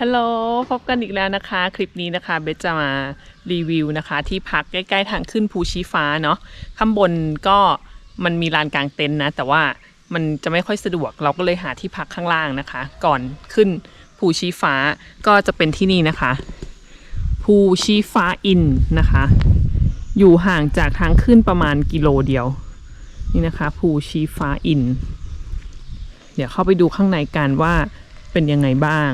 ฮัลโหลพบกันอีกแล้วนะคะ คลิปนี้นะคะเบสจะมารีวิวนะคะ ที่พักใกล้ๆทางขึ้นภูชีฟ้าเนาะข้างบนก็มันมีลานกลางเต็นท์นะ แต่ว่ามันจะไม่ค่อยสะดวกเราก็เลยหาที่พักข้างล่างนะคะ ก่อนขึ้นภูชีฟ้าก็จะเป็นที่นี่นะคะ ภูชีฟ้าอินนะคะ อยู่ห่างจากทางขึ้นประมาณกิโลเดียว นี่นะคะภูชีฟ้าอิน เดี๋ยวเข้าไปดูข้างในกันว่าเป็นยังไงบ้าง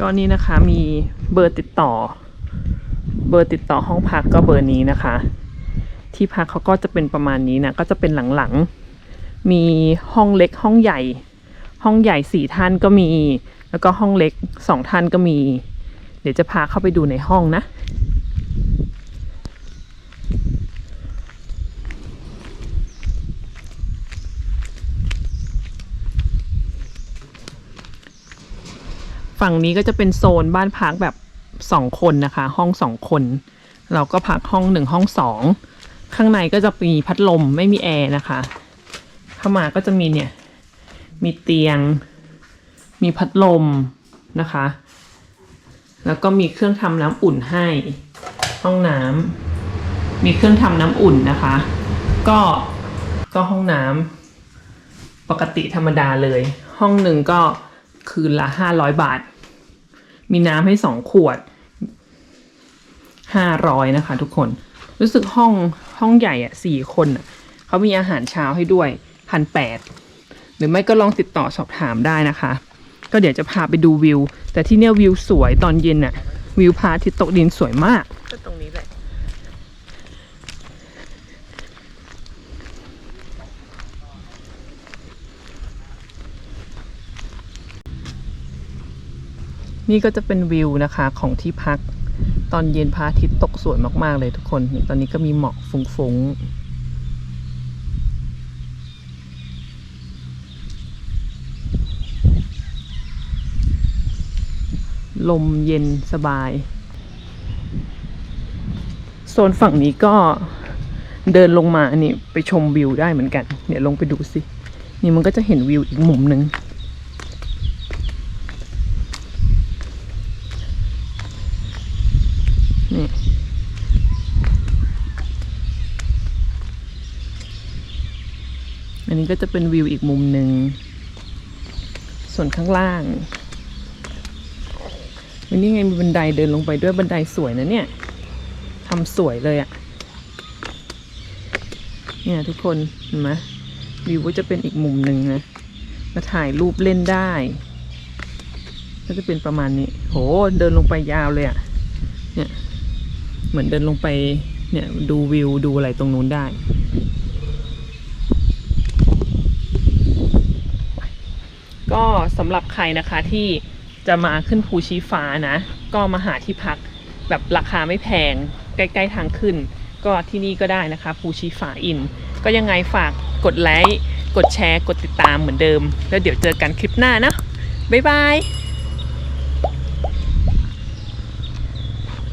ก็นี่นะคะมีเบอร์ติดต่อ เบอร์ติดต่อห้องพักก็เบอร์นี้นะคะ ที่พักเขาก็จะเป็นประมาณนี้นะก็จะเป็นหลังๆ มีห้องเล็กห้องใหญ่ ห้องใหญ่สี่ท่านก็มี แล้วก็ห้องเล็กสองท่านก็มี เดี๋ยวจะพาเข้าไปดูในห้องนะ ฝั่งนี้ก็จะเป็นโซนบ้านพักแบบสองคนนะคะ ห้องสองคน เราก็พักห้องหนึ่งห้องสองข้างในก็จะมีพัดลมไม่มีแอร์นะคะ เข้ามาก็จะมีเนี่ย มีเตียง มีพัดลมนะคะ แล้วก็มีเครื่องทำน้ำอุ่นให้ ห้องน้ำมีเครื่องทำน้ำอุ่นนะคะ ก็ก็ห้องน้ำปกติธรรมดาเลย ห้องหนึ่งก็ คืนละห้าร้อยบาท มีน้ำให้สองขวดห้าร้อยนะคะ ทุกคน รู้สึกห้องห้องใหญ่อะสี่คนอะเขามีอาหารเช้าให้ด้วยพันแปดหรือไม่ก็ลองติดต่อสอบถามได้นะคะ ก็เดี๋ยวจะพาไปดูวิว แต่ที่เนี่ยวิวสวยตอนเย็นอะวิวพระอาทิตย์ตกดินสวยมากก็ตรงนี้แหละ นี่ก็จะเป็นวิวนะคะของที่พัก ตอนเย็นพระอาทิตย์ตกสวยมากๆเลยทุกคนนตอนนี้ก็มีหมอกฟุ้งๆลมเย็นสบาย โซนฝั่งนี้ก็เดินลงมาอันี่ไปชมวิวได้เหมือนกัน เดี๋ยวลงไปดูสิ นี่มันก็จะเห็นวิวอีกมุมหนึ่ง อันนี้ก็จะเป็นวิวอีกมุมหนึ่ง ส่วนข้างล่างวันนี้ไงมีบันไดเดินลงไปด้วยบันไดสวยนะเนี่ยทำสวยเลยอะเนี่ยทุกคนเห็นไหมวิวก็จะเป็นอีกมุมหนึ่งนะ มาถ่ายรูปเล่นได้ ก็จะเป็นประมาณนี้ โห เดินลงไปยาวเลยอะเนี่ย เหมือนเดินลงไปเนี่ยดูวิวดูอะไรตรงนู้นได้ ก็สำหรับใครนะคะที่จะมาขึ้นภูชีฟ้านะ ก็มาหาที่พักแบบราคาไม่แพงใกล้ ๆ ทางขึ้น ก็ที่นี่ก็ได้นะคะภูชีฟ้าอิน ก็ยังไงฝากกดไลค์กดแชร์กดติดตามเหมือนเดิม แล้วเดี๋ยวเจอกันคลิปหน้านะบ๊ายบาย